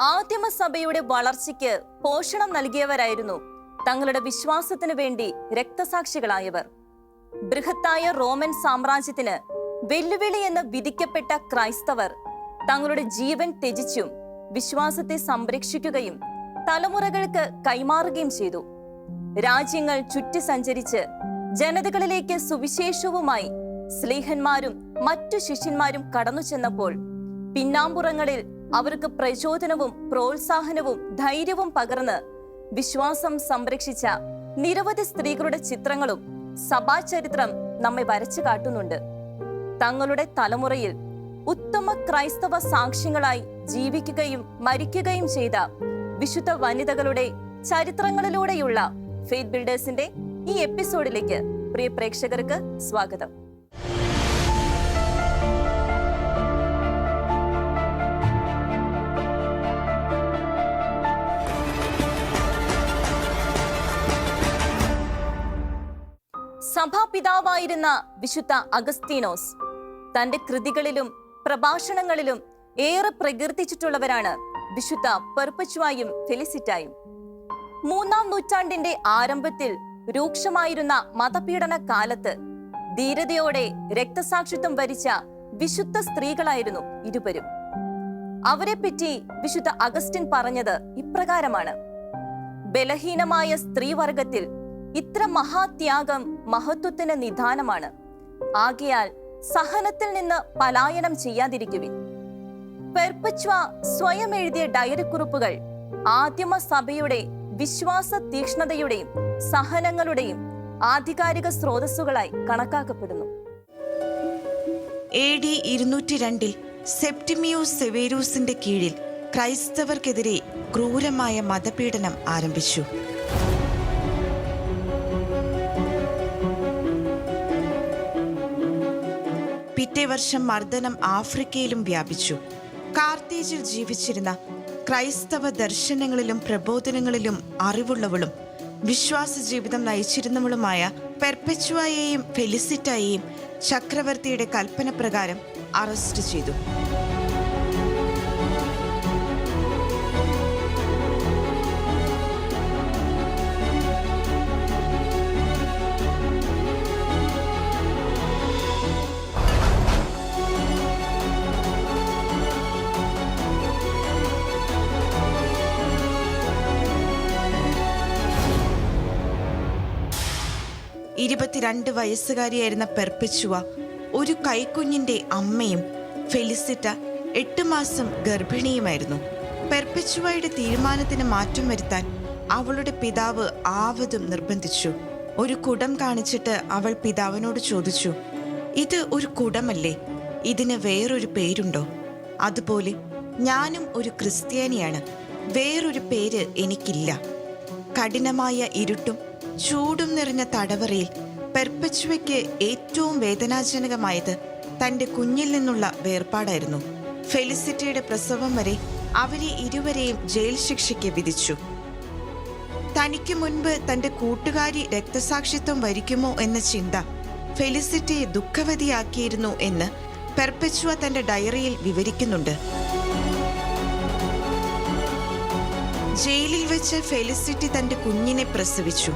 ആദിമസഭയുടെ വളർച്ചയ്ക്ക് പോഷണം നൽകിയവരായിരുന്നു. തങ്ങളുടെ വിശ്വാസത്തിനു വേണ്ടി രക്തസാക്ഷികളായവർ. ബൃഹത്തായ റോമൻ സാമ്രാജ്യത്തിന് വെല്ലുവിളി എന്ന് വിധിക്കപ്പെട്ട ക്രൈസ്തവർ തങ്ങളുടെ ജീവൻ ത്യജിച്ചും വിശ്വാസത്തെ സംരക്ഷിക്കുകയും തലമുറകൾക്ക് കൈമാറുകയും ചെയ്തു. രാജ്യങ്ങൾ ചുറ്റി സഞ്ചരിച്ച് ജനതകളിലേക്ക് സുവിശേഷവുമായി സ്ലീഹന്മാരും മറ്റു ശിഷ്യന്മാരും കടന്നു ചെന്നപ്പോൾ പിന്നാമ്പുറങ്ങളിൽ അവർക്ക് പ്രചോദനവും പ്രോത്സാഹനവും ധൈര്യവും പകർന്ന് വിശ്വാസം സംരക്ഷിച്ച നിരവധി സ്ത്രീകളുടെ ചിത്രങ്ങളും സഭാചരിത്രം നമ്മെ വരച്ചു കാട്ടുന്നുണ്ട്. തങ്ങളുടെ തലമുറയിൽ ഉത്തമ ക്രൈസ്തവ സാക്ഷ്യങ്ങളായി ജീവിക്കുകയും മരിക്കുകയും ചെയ്ത വിശുദ്ധ വനിതകളുടെ ചരിത്രങ്ങളിലൂടെയുള്ള ഫെയ്ത്ത് ബിൽഡേഴ്സിന്റെ ഈ എപ്പിസോഡിലേക്ക് പ്രിയ പ്രേക്ഷകർക്ക് സ്വാഗതം. സഭാപിതാവായിരുന്ന വിശുദ്ധ അഗസ്തീനോസ് തന്റെ കൃതികളിലും പ്രഭാഷണങ്ങളിലും ഏറെ പ്രകീർത്തിച്ചിട്ടുള്ളവരാണ് വിശുദ്ധ പെർപ്പച്ചുവായും ഫെലിസിറ്റായും. മൂന്നാം നൂറ്റാണ്ടിന്റെ ആരംഭത്തിൽ രൂക്ഷമായിരുന്ന മതപീഡന കാലത്ത് ധീരതയോടെ രക്തസാക്ഷിത്വം വരിച്ച വിശുദ്ധ സ്ത്രീകളായിരുന്നു ഇരുവരും. അവരെ അവരെപ്പറ്റി വിശുദ്ധ അഗസ്റ്റിൻ പറഞ്ഞത് ഇപ്രകാരമാണ്. ബലഹീനമായ സ്ത്രീവർഗത്തിൽ ഇത്ര മഹാത്യാഗം മഹത്വത്തിന് നിദാനമാണ്. ആകയാൽ സഹനത്തിൽ നിന്ന് പലായനം ചെയ്യാതിരിക്കുവിൻ. പെർപ്പച്വ സ്വയം എഴുതിയ ഡയറി കുറിപ്പുകൾ ആദ്യമ സഭയുടെ വിശ്വാസ തീക്ഷ്ണതയുടെയും സഹനങ്ങളുടെയും ആധികാരിക സ്രോതസ്സുകളായി കണക്കാക്കപ്പെടുന്നു. എ ഡി ഇരുന്നൂറ്റി രണ്ടിൽ സെവേരൂസിന്റെ കീഴിൽ ക്രൈസ്തവർക്കെതിരെ ക്രൂരമായ മതപീഡനം ആരംഭിച്ചു. പിറ്റേ വർഷം മർദ്ദനം ആഫ്രിക്കയിലും വ്യാപിച്ചു. കാർത്തേജിൽ ജീവിച്ചിരുന്ന ക്രൈസ്തവ ദർശനങ്ങളിലും പ്രബോധനങ്ങളിലും അറിവുള്ളവളും വിശ്വാസ ജീവിതം നയിച്ചിരുന്നവളുമായ പെർപ്പച്ചുവയെയും ഫെലിസിറ്റയെയും ചക്രവർത്തിയുടെ കൽപ്പന പ്രകാരം അറസ്റ്റ് ചെയ്തു. ഇരുപത്തിരണ്ട് വയസ്സുകാരിയായിരുന്ന പെർപ്പിച്ചുവ ഒരു കൈക്കുഞ്ഞിന്റെ അമ്മയും ഫെലിസിറ്റ എട്ട് മാസം ഗർഭിണിയുമായിരുന്നു. പെർപ്പിച്ചുവയുടെ തീരുമാനത്തിന് മാറ്റം വരുത്താൻ അവളുടെ പിതാവ് ആവതും നിർബന്ധിച്ചു. ഒരു കുടം കാണിച്ചിട്ട് അവൾ പിതാവിനോട് ചോദിച്ചു ഇത് ഒരു കുടമല്ലേ? ഇതിന് വേറൊരു പേരുണ്ടോ? അതുപോലെ ഞാനും ഒരു ക്രിസ്ത്യാനിയാണ് വേറൊരു പേര് എനിക്കില്ല. കഠിനമായ ഇരുട്ടും ചൂടും നിറഞ്ഞ തടവറയിൽ പെർപ്പച്ചുവയ്ക്ക് ഏറ്റവും വേദനാജനകമായത് തന്റെ കുഞ്ഞിൽ നിന്നുള്ള വേർപാടായിരുന്നു. ഫെലിസിറ്റിയുടെ പ്രസവം വരെ അവരെ ഇരുവരെയും ജയിൽ ശിക്ഷയ്ക്ക് വിധിച്ചു. തനിക്ക് മുൻപ് തന്റെ കൂട്ടുകാരി രക്തസാക്ഷിത്വം വരിക്കുമോ എന്ന ചിന്ത ഫെലിസിറ്റിയെ ദുഃഖവതിയാക്കിയിരുന്നു എന്ന് പെർപ്പച്ചുവ തന്റെ ഡയറിയിൽ വിവരിക്കുന്നുണ്ട്. ജയിലിൽ വെച്ച് ഫെലിസിറ്റി തന്റെ കുഞ്ഞിനെ പ്രസവിച്ചു.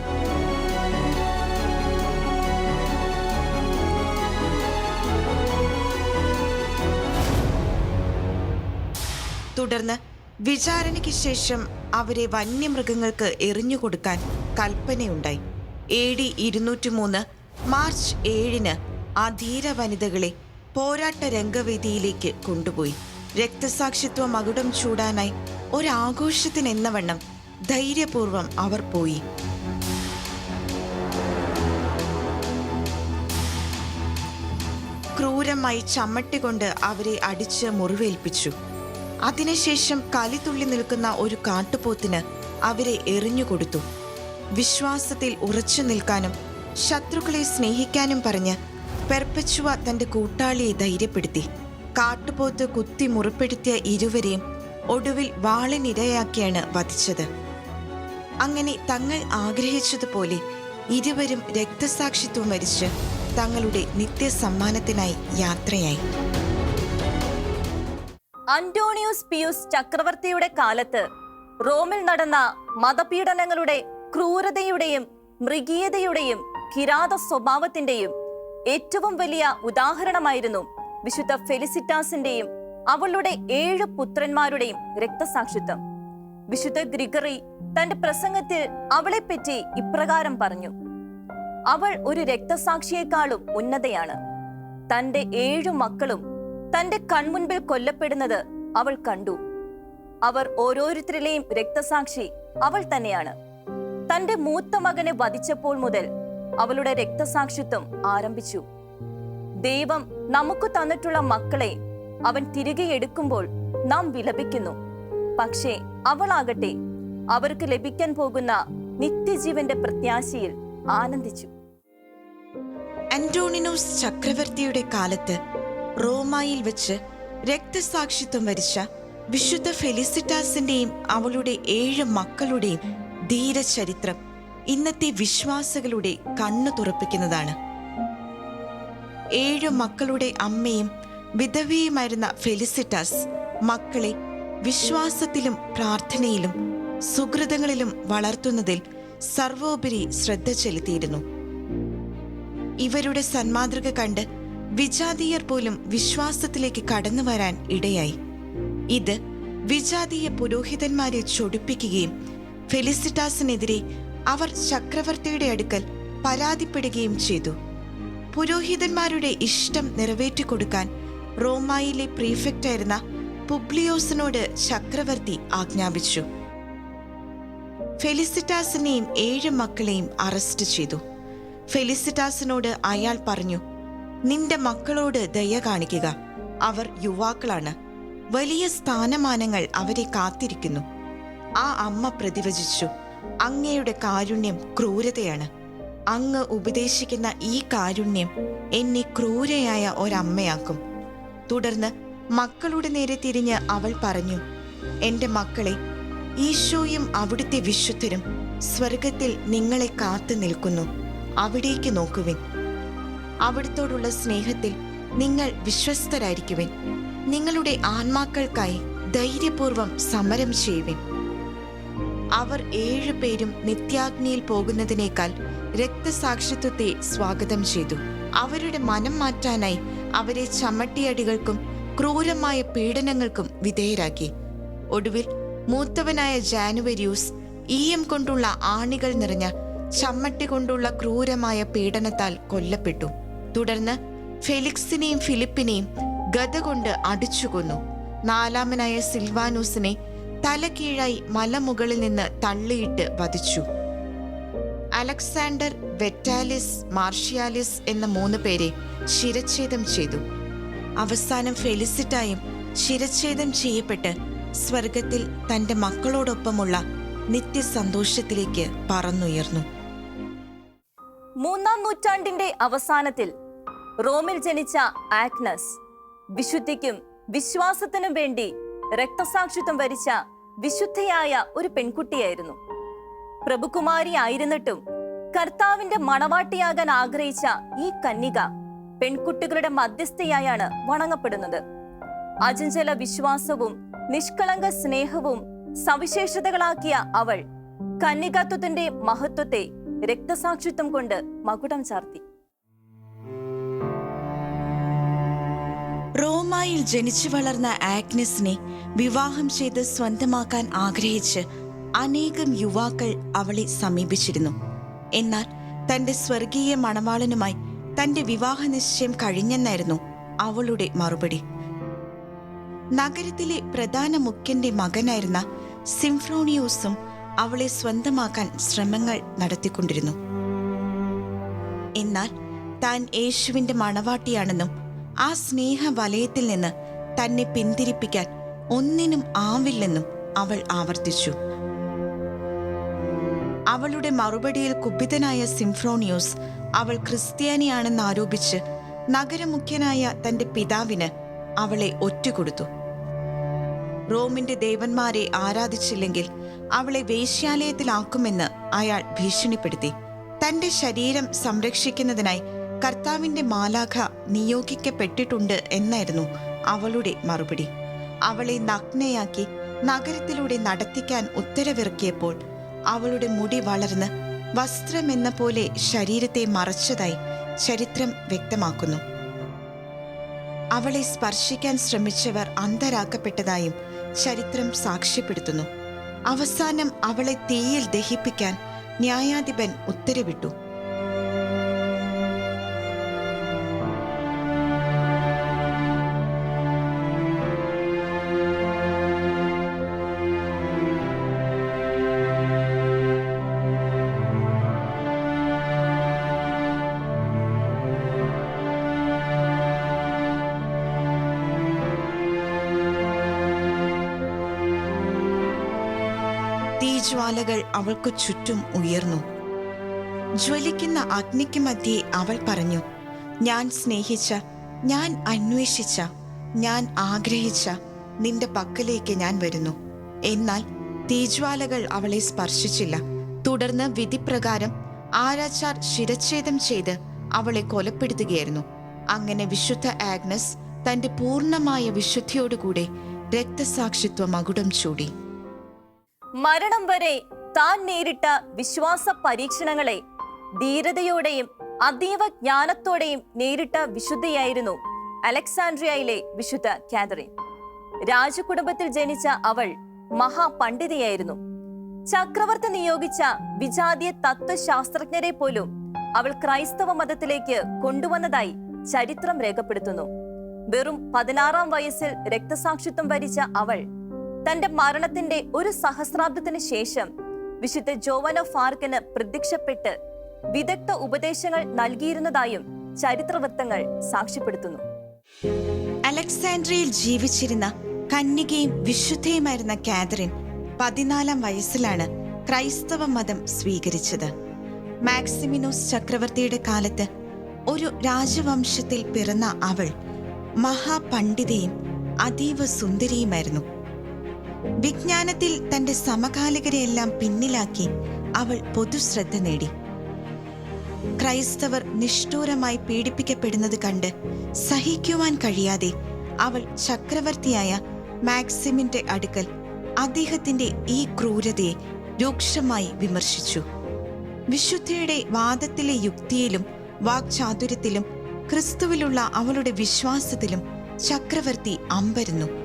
തുടർന്ന് വിചാരണയ്ക്ക് ശേഷം അവരെ വന്യമൃഗങ്ങൾക്ക് എറിഞ്ഞുകൊടുക്കാൻ കൽപ്പനയുണ്ടായി. എ ഡി ഇരുന്നൂറ്റി മൂന്ന് മാർച്ച് ഏഴിന് ആ ധീര വനിതകളെ പോരാട്ട രംഗവേദിയിലേക്ക് കൊണ്ടുപോയി. രക്തസാക്ഷിത്വ മകുടം ചൂടാനായി ഒരാഘോഷത്തിനെന്ന വണ്ണം ധൈര്യപൂർവം അവർ പോയി. ക്രൂരമായി ചമ്മട്ടികൊണ്ട് അവരെ അടിച്ച് മുറിവേൽപ്പിച്ചു. അതിനുശേഷം കലിതുള്ളി നിൽക്കുന്ന ഒരു കാട്ടുപോത്തിന് അവരെ എറിഞ്ഞുകൊടുത്തു. വിശ്വാസത്തിൽ ഉറച്ചു നിൽക്കാനും ശത്രുക്കളെ സ്നേഹിക്കാനും പറഞ്ഞ് പെർപ്പച്ചുവ തന്റെ കൂട്ടാളിയെ ധൈര്യപ്പെടുത്തി. കാട്ടുപോത്ത് കുത്തി മുറിപ്പെടുത്തിയ ഇരുവരെയും ഒടുവിൽ വാളിനിരയാക്കിയാണ് വധിച്ചത്. അങ്ങനെ തങ്ങൾ ആഗ്രഹിച്ചതുപോലെ ഇരുവരും രക്തസാക്ഷിത്വം വരിച്ച് തങ്ങളുടെ നിത്യസമ്മാനത്തിനായി യാത്രയായി. അന്റോണിയോസ് പിയൂസ് ചക്രവർത്തിയുടെ കാലത്ത് റോമിൽ നടന്ന മതപീഡനങ്ങളുടെ ക്രൂരതയുടെയും മൃഗീയതയുടെയും കിരാത സ്വഭാവത്തിന്റെയും ഏറ്റവും വലിയ ഉദാഹരണമായിരുന്നു വിശുദ്ധ ഫെലിസിറ്റാസിന്റെയും അവളുടെ ഏഴ് പുത്രന്മാരുടെയും രക്തസാക്ഷിത്വം. വിശുദ്ധ ഗ്രിഗറി തന്റെ പ്രസംഗത്തിൽ അവളെപ്പറ്റി ഇപ്രകാരം പറഞ്ഞു അവൾ ഒരു രക്തസാക്ഷിയെക്കാളും ഉന്നതയാണ്. തന്റെ ഏഴു മക്കളും തന്റെ കൺമുൻപിൽ കൊല്ലപ്പെടുന്നത് അവൾ കണ്ടു. അവർ ഓരോരുത്തരിലെയും രക്തസാക്ഷി അവൾ തന്നെയാണ്. തന്റെ മൂത്ത മകനെ വധിച്ചപ്പോൾ മുതൽ അവളുടെ രക്തസാക്ഷിത്വം ആരംഭിച്ചു. ദൈവം നമുക്ക് തന്നിട്ടുള്ള മക്കളെ അവൻ തിരികെ എടുക്കുമ്പോൾ നാം വിലപിക്കുന്നു. പക്ഷേ അവളാകട്ടെ അവർക്ക് ലഭിക്കാൻ പോകുന്ന നിത്യജീവന്റെ പ്രത്യാശയിൽ ആനന്ദിച്ചു. ആന്റോണിനോസ് ചക്രവർത്തിയുടെ കാലത്ത് റോമായിൽ വെച്ച് രക്തസാക്ഷിത്വം വരിച്ച വിശുദ്ധ ഫെലിസിറ്റാസിന്റെയും അവളുടെ ഏഴ് മക്കളുടെയും ധീരചരിത്രം ഇന്നത്തെ വിശ്വാസികളുടെ കണ്ണു തുറപ്പിക്കുന്നതാണ്. ഏഴ് മക്കളുടെ അമ്മയും വിധവയുമായിരുന്ന ഫെലിസിറ്റാസ് മക്കളെ വിശ്വാസത്തിലും പ്രാർത്ഥനയിലും സുഹൃതങ്ങളിലും വളർത്തുന്നതിൽ സർവോപരി ശ്രദ്ധ ചെലുത്തിയിരുന്നു. ഇവരുടെ സന്മാതൃക കണ്ട് വിജാതീയർ പോലും വിശ്വാസത്തിലേക്ക് കടന്നു വരാൻ ഇടയായി. ഇത് വിജാതീയ പുരോഹിതന്മാരെ ചൊടിപ്പിക്കുകയും ഫെലിസിറ്റാസിനെതിരെ അവർ ചക്രവർത്തിയുടെ അടുക്കൽ പരാതിപ്പെടുകയും ചെയ്തു. പുരോഹിതന്മാരുടെ ഇഷ്ടം നിറവേറ്റിക്കൊടുക്കാൻ റോമായിലെ പ്രീഫെക്റ്റായിരുന്ന പുബ്ലിയോസിനോട് ചക്രവർത്തി ആജ്ഞാപിച്ചു. ഫെലിസിറ്റാസിനെയും ഏഴ് മക്കളെയും അറസ്റ്റ് ചെയ്തു. ഫെലിസിറ്റാസിനോട് അയാൾ പറഞ്ഞു നിന്റെ മക്കളോട് ദയ കാണിക്കുക. അവർ യുവാക്കളാണ്. വലിയ സ്ഥാനമാനങ്ങൾ അവരെ കാത്തിരിക്കുന്നു. ആ അമ്മ പ്രതിവചിച്ചു അങ്ങയുടെ കാരുണ്യം ക്രൂരതയാണ്. അങ്ങ് ഉപദേശിക്കുന്ന ഈ കാരുണ്യം എന്നെ ക്രൂരയായ ഒരമ്മയാക്കും. തുടർന്ന് മക്കളുടെ നേരെ തിരിഞ്ഞ് അവൾ പറഞ്ഞു എന്റെ മക്കളെ ഈശോയും അവിടുത്തെ വിശുദ്ധരും സ്വർഗത്തിൽ നിങ്ങളെ കാത്തു നിൽക്കുന്നു. അവിടേക്ക് നോക്കുവിൻ. അവിടുത്തോടുള്ള സ്നേഹത്തിൽ നിങ്ങൾ വിശ്വസ്തരായിരിക്കുവിൻ. നിങ്ങളുടെ ആത്മാക്കൾക്കായി ധൈര്യപൂർവം സമരം ചെയ്യുവിൻ. അവർ ഏഴു പേരും നിത്യാഗ്നിയിൽ പോകുന്നതിനേക്കാൾ രക്തസാക്ഷിത്വത്തെ സ്വാഗതം ചെയ്തു. അവരുടെ മനം മാറ്റാനായി അവരെ ചമ്മട്ടിയടികൾക്കും ക്രൂരമായ പീഡനങ്ങൾക്കും വിധേയരാക്കി. ഒടുവിൽ മൂത്തവനായ ജാനുവരിയൂസ് ഈയം കൊണ്ടുള്ള ആണികൾ നിറഞ്ഞ ചമ്മട്ടി കൊണ്ടുള്ള ക്രൂരമായ പീഡനത്താൽ കൊല്ലപ്പെട്ടു. തുടർന്ന് ഫെലിക്സിനെയും ഫിലിപ്പിനെയും ഗത കൊണ്ട് അടിച്ചുകൊന്നു. നാലാമനായ സിൽവാനൂസിനെ തലകീഴായി മലമുകളിൽ നിന്ന് തള്ളിയിട്ട് വധിച്ചു. അലക്സാണ്ടർ വെറ്റാലിസ് മാർഷ്യാലിസ് എന്ന മൂന്ന് പേരെ ശിരച്ഛേദം ചെയ്തു. അവസാനം ഫെലിസിറ്റായും ശിരച്ഛേദം ചെയ്യപ്പെട്ട് സ്വർഗത്തിൽ തന്റെ മക്കളോടൊപ്പമുള്ള നിത്യസന്തോഷത്തിലേക്ക് പറന്നുയർന്നു. മൂന്നാം നൂറ്റാണ്ടിന്റെ അവസാനത്തിൽ റോമിൽ ജനിച്ച ആഗ്നസ്. വിശുദ്ധിക്കും വിശ്വാസത്തിനും വേണ്ടി രക്തസാക്ഷിത്വം വരിച്ച വിശുദ്ധയായ ഒരു പെൺകുട്ടിയായിരുന്നു. പ്രഭുകുമാരി ആയിരുന്നിട്ടും കർത്താവിന്റെ മണവാട്ടിയാകാൻ ആഗ്രഹിച്ച ഈ കന്യക പെൺകുട്ടികളുടെ മധ്യസ്ഥയായാണ് വണങ്ങപ്പെടുന്നത്. അജഞ്ചല വിശ്വാസവും നിഷ്കളങ്ക സ്നേഹവും സവിശേഷതകളാക്കിയ അവൾ കന്നികത്വത്തിന്റെ മഹത്വത്തെ രക്തസാക്ഷിത്വം കൊണ്ട് മകുടം ചാർത്തി. റോമായിൽ ജനിച്ചു വളർന്ന ആഗ്നസിനെ വിവാഹം ചെയ്ത് സ്വന്തമാക്കാൻ ആഗ്രഹിച്ച് അനേകം യുവാക്കൾ അവളെ സമീപിച്ചിരുന്നു. എന്നാൽ തന്റെ സ്വർഗീയ മണവാളനുമായി തന്റെ വിവാഹ നിശ്ചയം കഴിഞ്ഞെന്നായിരുന്നു അവളുടെ മറുപടി. നഗരത്തിലെ പ്രധാന മുഖ്യന്റെ മകനായിരുന്ന സിംഫ്രോണിയോസും അവളെ സ്വന്തമാക്കാൻ ശ്രമങ്ങൾ നടത്തിക്കൊണ്ടിരുന്നു. എന്നാൽ താൻ യേശുവിന്റെ മണവാട്ടിയാണെന്നും ആ സ്നേഹ വലയത്തിൽ നിന്ന് തന്നെ പിന്തിരിപ്പിക്കാൻ ഒന്നിനും ആവില്ലെന്നും അവൾ ആവർത്തിച്ചു. അവളുടെ മറുപടിയിൽ കുപിതനായ സിംഫ്രോണിയോസ് അവൾ ക്രിസ്ത്യാനിയാണെന്ന് ആരോപിച്ച് നഗരമുഖ്യനായ തന്റെ പിതാവിന് അവളെ ഒറ്റുകൊടുത്തു. റോമിന്റെ ദേവന്മാരെ ആരാധിച്ചില്ലെങ്കിൽ അവളെ വേശ്യാലയത്തിലാക്കുമെന്ന് അയാൾ ഭീഷണിപ്പെടുത്തി. തന്റെ ശരീരം സംരക്ഷിക്കുന്നതിനായി കർത്താവിന്റെ മാലാഖ നിയോഗിക്കപ്പെട്ടിട്ടുണ്ട് എന്നായിരുന്നു അവളുടെ മറുപടി. അവളെ നഗ്നയാക്കി നഗരത്തിലൂടെ നടത്തിക്കാൻ ഉത്തരവിറക്കിയപ്പോൾ അവളുടെ മുടി വളർന്ന് വസ്ത്രമെന്ന പോലെ ശരീരത്തെ മറച്ചതായി ചരിത്രം വ്യക്തമാക്കുന്നു. അവളെ സ്പർശിക്കാൻ ശ്രമിച്ചവർ അന്ധരാക്കപ്പെട്ടതായും ചരിത്രം സാക്ഷ്യപ്പെടുത്തുന്നു. അവസാനം അവളെ തീയിൽ ദഹിപ്പിക്കാൻ ന്യായാധിപൻ ഉത്തരവിട്ടു. തീജ്വാലകൾ അവൾക്കു ചുറ്റും ഉയർന്നു. ജ്വലിക്കുന്ന അഗ്നിക്ക് മധ്യേ അവൾ പറഞ്ഞു ഞാൻ സ്നേഹിച്ച ഞാൻ അന്വേഷിച്ച ഞാൻ ആഗ്രഹിച്ച നിന്റെ പക്കലേക്ക് ഞാൻ വരുന്നു. എന്നാൽ തീജ്വാലകൾ അവളെ സ്പർശിച്ചില്ല. തുടർന്ന് വിധിപ്രകാരം ആരാച്ചാർ ശിരച്ഛേദം ചെയ്ത് അവളെ കൊലപ്പെടുത്തുകയായിരുന്നു. അങ്ങനെ വിശുദ്ധ ആഗ്നസ് തന്റെ പൂർണമായ വിശുദ്ധിയോടുകൂടെ രക്തസാക്ഷിത്വ മകുടം ചൂടി. മരണം വരെ താൻ നേരിട്ട വിശ്വാസ പരീക്ഷണങ്ങളെ ധീരതയോടെയും അതീവ ജ്ഞാനത്തോടെയും നേരിട്ട വിശുദ്ധയായിരുന്നു അലക്സാൻഡ്രിയയിലെ വിശുദ്ധ കാതറിൻ. രാജകുടുംബത്തിൽ ജനിച്ച അവൾ മഹാപണ്ഡിതയായിരുന്നു. ചക്രവർത്തി നിയോഗിച്ച വിജാതീയ തത്വശാസ്ത്രജ്ഞരെ പോലും അവൾ ക്രൈസ്തവ മതത്തിലേക്ക് കൊണ്ടുവന്നതായി ചരിത്രം രേഖപ്പെടുത്തുന്നു. വെറും പതിനാറാം വയസ്സിൽ രക്തസാക്ഷിത്വം വരിച്ച അവൾ തന്റെ മരണത്തിന്റെ ഒരു സഹസ്രാബ്ദത്തിന് ശേഷം വിശുദ്ധ ജോവനോ ഫാർക്കിന് പ്രത്യക്ഷപ്പെട്ട് വിദഗ്ധ ഉപദേശങ്ങൾ നൽകിയിരുന്നതായും ചരിത്രവൃത്തങ്ങൾ സാക്ഷ്യപ്പെടുത്തുന്നു. അലക്സാൻഡ്രിയയിൽ ജീവിച്ചിരുന്ന കന്യകയും വിശുദ്ധയുമായിരുന്ന കാതറിൻ പതിനാലാം വയസ്സിലാണ് ക്രൈസ്തവ മതം സ്വീകരിച്ചത്. മാക്സിമിനോസ് ചക്രവർത്തിയുടെ കാലത്ത് ഒരു രാജവംശത്തിൽ പിറന്ന അവൾ മഹാപണ്ഡിതയും അതീവ സുന്ദരിയുമായിരുന്നു. വിജ്ഞാനത്തിൽ തന്റെ സമകാലികരെയെല്ലാം പിന്നിലാക്കി അവൾ പൊതുശ്രദ്ധ നേടി. ക്രൈസ്തവർ നിഷ്ഠൂരമായി പീഡിപ്പിക്കപ്പെടുന്നത് കണ്ട് സഹിക്കുവാൻ കഴിയാതെ അവൾ ചക്രവർത്തിയായ മാക്സിമിന്റെ അടുക്കൽ അദ്ദേഹത്തിന്റെ ഈ ക്രൂരതയെ രൂക്ഷമായി വിമർശിച്ചു. വിശുദ്ധയുടെ വാദത്തിലെ യുക്തിയിലും വാക്ചാതുര്യത്തിലും ക്രിസ്തുവിലുള്ള അവളുടെ വിശ്വാസത്തിലും ചക്രവർത്തി അമ്പരുന്നു.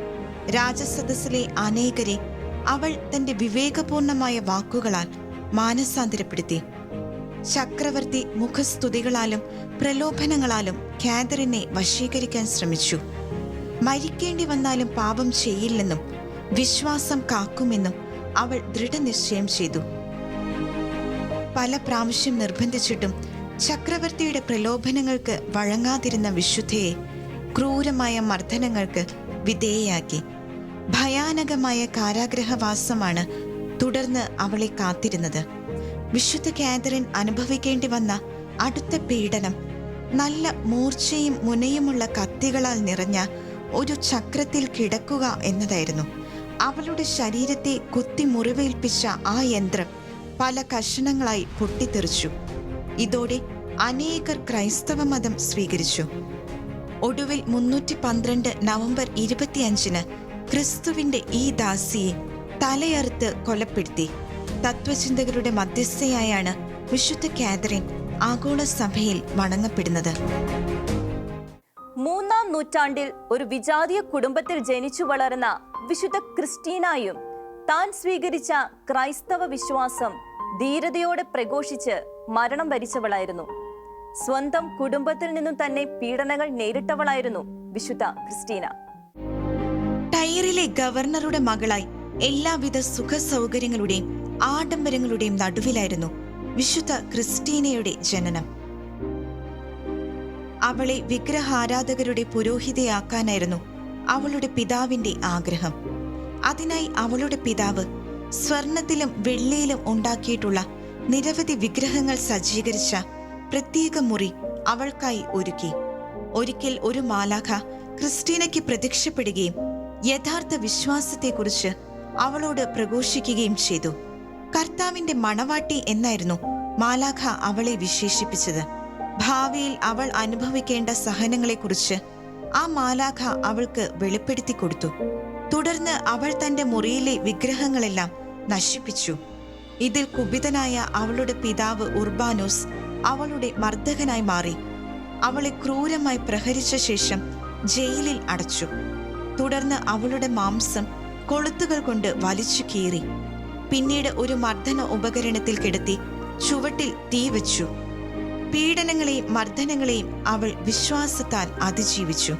രാജസദസ്സിലെ അനേകരെ അവൾ തന്റെ വിവേകപൂർണമായ വാക്കുകളാൽ മാനസാന്തരപ്പെടുത്തി. ചക്രവർത്തി മുഖസ്തുതികളാലും പ്രലോഭനങ്ങളാലും കാതറിനെ വശീകരിക്കാൻ ശ്രമിച്ചു. മരിക്കേണ്ടി വന്നാലും പാപം ചെയ്യില്ലെന്നും വിശ്വാസം കാക്കുമെന്നും അവൾ ദൃഢനിശ്ചയം ചെയ്തു. പല പ്രാവശ്യം നിർബന്ധിച്ചിട്ടും ചക്രവർത്തിയുടെ പ്രലോഭനങ്ങൾക്ക് വഴങ്ങാതിരുന്ന വിശുദ്ധയെ ക്രൂരമായ മർദ്ദനങ്ങൾക്ക് വിധേയയാക്കി. ഭയാനകമായ കാരാഗ്രഹവാസമാണ് തുടർന്ന് അവളെ കാത്തിരുന്നത്. വിശുദ്ധ കാതറിൻ അനുഭവിക്കേണ്ടി വന്ന അടുത്ത പീഡനം നല്ല മൂർച്ചയും മുനയുമുള്ള കത്തികളാൽ നിറഞ്ഞ ഒരു ചക്രത്തിൽ കിടക്കുക എന്നതായിരുന്നു. അവളുടെ ശരീരത്തെ കുത്തി മുറിവേൽപ്പിച്ച ആ യന്ത്രം പല കഷണങ്ങളായി പൊട്ടിത്തെറിച്ചു. ഇതോടെ അനേകർ ക്രൈസ്തവ മതം സ്വീകരിച്ചു. ഒടുവിൽ മുന്നൂറ്റി പന്ത്രണ്ട് നവംബർ ഇരുപത്തിയഞ്ചിന് ക്രിസ്തുവിന്റെ ഈ ദാസിയെ തലയറുത്ത് കൊലപ്പെടുത്തി. തത്വചിന്തകരുടെ മധ്യസ്ഥയായാണ് വിശുദ്ധ കാതറിൻ ആഗോള സഭയിൽ വണങ്ങപ്പെടുന്നത്. മൂന്നാം നൂറ്റാണ്ടിൽ ഒരു വിജാതീയ കുടുംബത്തിൽ ജനിച്ചു വളർന്ന വിശുദ്ധ ക്രിസ്റ്റീനായും താൻ സ്വീകരിച്ച ക്രൈസ്തവ വിശ്വാസം ധീരതയോടെ പ്രഘോഷിച്ച് മരണം വരിച്ചവളായിരുന്നു. സ്വന്തം കുടുംബത്തിൽ നിന്നും തന്നെ പീഡനങ്ങൾ നേരിട്ടവളായിരുന്നു വിശുദ്ധ ക്രിസ്റ്റീന. ടൈറിലെ ഗവർണറുടെ മകളായി എല്ലാവിധ സുഖ സൗകര്യങ്ങളുടെയും ആഡംബരങ്ങളുടെയും നടുവിലായിരുന്നു വിശുദ്ധ ക്രിസ്റ്റീനയുടെ ജനനം. അവളെ വിഗ്രഹാരാധകരുടെ പുരോഹിതയാക്കാനായിരുന്നു അവളുടെ പിതാവിന്റെ ആഗ്രഹം. അതിനായി അവളുടെ പിതാവ് സ്വർണത്തിലും വെള്ളിയിലും ഉണ്ടാക്കിയിട്ടുള്ള നിരവധി വിഗ്രഹങ്ങൾ സജ്ജീകരിച്ച പ്രത്യേക മുറി അവൾക്കായി ഒരുക്കി. ഒരിക്കൽ ഒരു മാലാഖ ക്രിസ്റ്റീനയ്ക്ക് പ്രത്യക്ഷപ്പെടുകയും യഥാർത്ഥ വിശ്വാസത്തെക്കുറിച്ച് അവളോട് പ്രഘോഷിക്കുകയും ചെയ്തു. കർത്താവിന്റെ മണവാട്ടി എന്നായിരുന്നു മാലാഖ അവളെ വിശേഷിപ്പിച്ചത്. ഭാവിയിൽ അവൾ അനുഭവിക്കേണ്ട സഹനങ്ങളെക്കുറിച്ച് ആ മാലാഖ അവൾക്ക് വെളിപ്പെടുത്തി കൊടുത്തു. തുടർന്ന് അവൾ തന്റെ മുറിയിലെ വിഗ്രഹങ്ങളെല്ലാം നശിപ്പിച്ചു. ഇതിൽ കുപിതനായ അവളുടെ പിതാവ് ഉർബാനോസ് അവളുടെ മർദ്ദകനായി മാറി. അവളെ ക്രൂരമായി പ്രഹരിച്ച ശേഷം ജയിലിൽ അടച്ചു. തുടർന്ന് അവളുടെ മാംസം കൊളുത്തുകൾ കൊണ്ട് വലിച്ചു കീറി. പിന്നീട് ഒരു മർദ്ദന ഉപകരണത്തിൽ കിടത്തി ചുവട്ടിൽ തീ വെച്ചു. പീഡനങ്ങളെയും മർദ്ദനങ്ങളെയും അവൾ വിശ്വാസത്താൽ അതിജീവിച്ചു.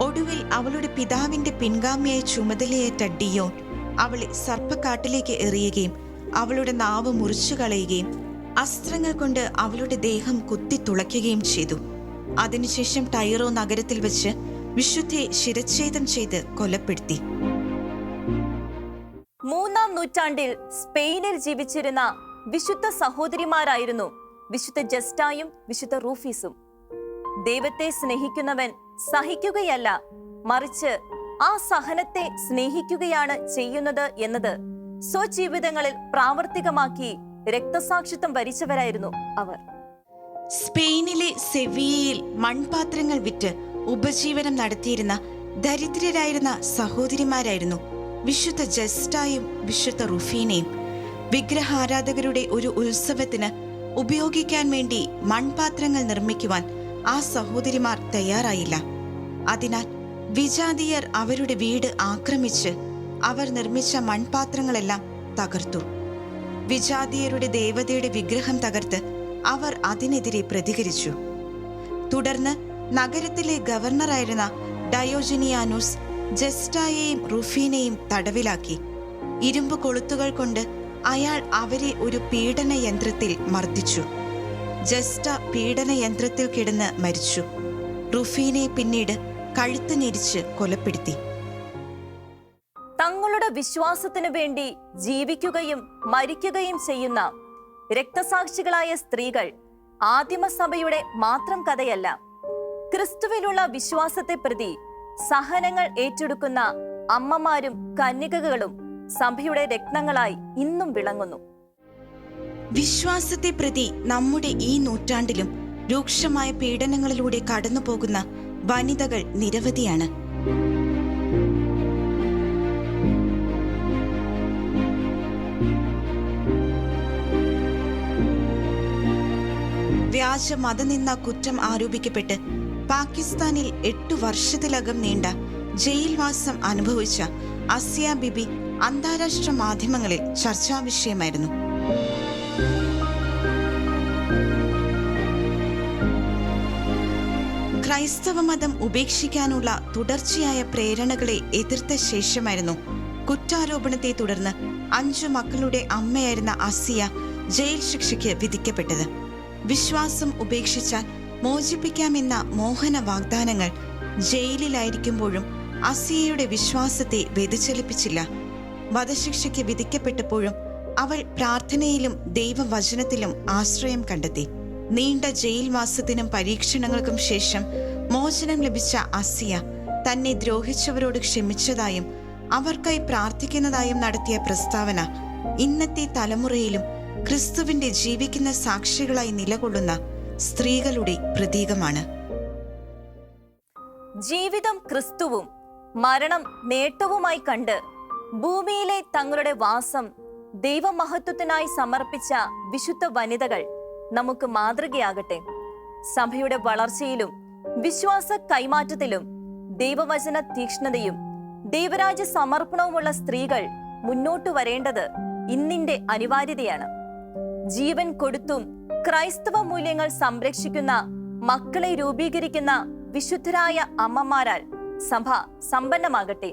ഒടുവിൽ അവളുടെ പിതാവിന്റെ പിൻഗാമിയായി ചുമതലയേറ്റ ഡിയോൺ അവളെ സർപ്പക്കാട്ടിലേക്ക് എറിയുകയും അവളുടെ നാവ് മുറിച്ചു കളയുകയും അസ്ത്രങ്ങൾ കൊണ്ട് അവളുടെ ദേഹം കുത്തി തുളയ്ക്കുകയും ചെയ്തു. അതിനുശേഷം ടൈറോ നഗരത്തിൽ വെച്ച് വിശുദ്ധയെ ശിരച്ഛേദം ചെയ്ത് കൊലപ്പെടുത്തി. മൂന്നാം നൂറ്റാണ്ടിൽ സ്പെയിനിൽ ജീവിച്ചിരുന്ന വിശുദ്ധ സഹോദരിമാരായിരുന്നു വിശുദ്ധ ജസ്റ്റായും വിശുദ്ധ റൂഫീസും. ദൈവത്തെ സ്നേഹിക്കുന്നവൻ സഹിക്കുകയല്ല മറിച്ച് ആ സഹനത്തെ സ്നേഹിക്കുകയാണ് ചെയ്യുന്നത് എന്നത് സ്വജീവിതങ്ങളിൽ പ്രാവർത്തികമാക്കി രക്തസാക്ഷിത്വം വരിച്ചവരായിരുന്നു അവർ. സ്പെയിനിലെ സെവിയയിൽ മൺപാത്രങ്ങൾ വിറ്റ് ഉപജീവനം നടത്തിയിരുന്ന ദരിദ്രരായിരുന്ന സഹോദരിമാരായിരുന്നു വിശുദ്ധ ജസ്റ്റായും വിശുദ്ധ റുഫീനയും. വിഗ്രഹാരാധകരുടെ ഒരു ഉത്സവത്തിന് ഉപയോഗിക്കാൻ വേണ്ടി മൺപാത്രങ്ങൾ നിർമ്മിക്കുവാൻ ആ സഹോദരിമാർ തയ്യാറായില്ല. അതിനാൽ വിജാതീയർ അവരുടെ വീട് ആക്രമിച്ച് അവർ നിർമ്മിച്ച മൺപാത്രങ്ങളെല്ലാം തകർത്തു. വിജാതീയരുടെ ദേവതയുടെ വിഗ്രഹം തകർത്ത് അവർ അതിനെതിരെ പ്രതികരിച്ചു. തുടർന്ന് നഗരത്തിലെ ഗവർണറായിരുന്ന ഡയോജനിയാനൂസ് ജസ്റ്റായെയും റുഫീനെയും തടവിലാക്കി. ഇരുമ്പ് കൊളുത്തുകൾ കൊണ്ട് അയാൾ അവരെ ഒരു പീഡന യന്ത്രത്തിൽ മർദ്ദിച്ചു. ജസ്റ്റ പീഡന യന്ത്രത്തിൽ കിടന്ന് മരിച്ചു. റുഫീനെ പിന്നീട് കഴുത്ത് ഞെരിച്ച് കൊലപ്പെടുത്തി. തങ്ങളുടെ വിശ്വാസത്തിനു വേണ്ടി ജീവിക്കുകയും മരിക്കുകയും ചെയ്യുന്ന രക്തസാക്ഷികളായ സ്ത്രീകൾ ആദിമസഭയുടെ മാത്രം കഥയല്ല ക്രിസ്തുവിലുള്ള വിശ്വാസത്തെ പ്രതി സഹനങ്ങൾ ഏറ്റെടുക്കുന്ന അമ്മമാരും കന്യകകളും സഭയുടെ രക്തങ്ങളായി ഇന്നും വിളങ്ങുന്നു. വിശ്വാസത്തെ പ്രതി നമ്മുടെ ഈ നൂറ്റാണ്ടിലും രൂക്ഷമായ പീഡനങ്ങളിലൂടെ കടന്നുപോകുന്ന വനിതകൾ നിരവധിയാണ്. വ്യാജ മതനിന്ന കുറ്റം ആരോപിക്കപ്പെട്ട് പാകിസ്ഥാനിൽ എട്ടു വർഷത്തിലകം നീണ്ട ജയിൽവാസം അനുഭവിച്ച അസിയ ബിബി അന്താരാഷ്ട്ര മാധ്യമങ്ങളിൽ ചർച്ചാ വിഷയമായിരുന്നു. ക്രൈസ്തവ മതം ഉപേക്ഷിക്കാനുള്ള തുടർച്ചയായ പ്രേരണകളെ എതിർത്ത ശേഷമായിരുന്നു കുറ്റാരോപണത്തെ തുടർന്ന് അഞ്ചു മക്കളുടെ അമ്മയായിരുന്ന അസിയ ജയിൽ ശിക്ഷയ്ക്ക് വിധിക്കപ്പെട്ടത്. വിശ്വാസം ഉപേക്ഷിച്ചാൽ മോചിപ്പിക്കാമെന്ന മോഹന വാഗ്ദാനങ്ങൾ ജയിലിലായിരിക്കുമ്പോഴും അസിയയുടെ വിശ്വാസത്തെ വ്യതിചലിപ്പിച്ചില്ല. വധശിക്ഷയ്ക്ക് വിധിക്കപ്പെട്ടപ്പോഴും അവൾ പ്രാർത്ഥനയിലും ദൈവവചനത്തിലും ആശ്രയം കണ്ടെത്തി. നീണ്ട ജയിൽവാസത്തിനും പരീക്ഷണങ്ങൾക്കും ശേഷം മോചനം ലഭിച്ച അസിയ തന്നെ ദ്രോഹിച്ചവരോട് ക്ഷമിച്ചതായും അവർക്കായി പ്രാർത്ഥിക്കുന്നതായും നടത്തിയ പ്രസ്താവന ഇന്നത്തെ തലമുറയിലും ക്രിസ്തുവിന്റെ ജീവിക്കുന്ന സാക്ഷികളായി നിലകൊള്ളുന്ന സ്ത്രീകളുടെ പ്രതീകമാണ്. ജീവിതം ക്രിസ്തുവും മരണം നേട്ടവുമായി കണ്ട് ഭൂമിയിലെ തങ്ങളുടെ വാസം ദൈവമഹത്വത്തിനായി സമർപ്പിച്ച വിശുദ്ധ വനിതകൾ നമുക്ക് മാതൃകയാകട്ടെ. സഭയുടെ വളർച്ചയിലും വിശ്വാസ കൈമാറ്റത്തിലും ദൈവവചന തീക്ഷ്ണതയും ദൈവരാജ്യ സമർപ്പണവുമുള്ള സ്ത്രീകൾ മുന്നോട്ടു വരേണ്ടത് ഇന്നിന്റെ അനിവാര്യതയാണ്. ജീവൻ കൊടുത്തും ക്രൈസ്തവ മൂല്യങ്ങൾ സംരക്ഷിക്കുന്ന മക്കളെ രൂപീകരിക്കുന്ന വിശുദ്ധരായ അമ്മമാരാൽ സഭ സമ്പന്നമാകട്ടെ.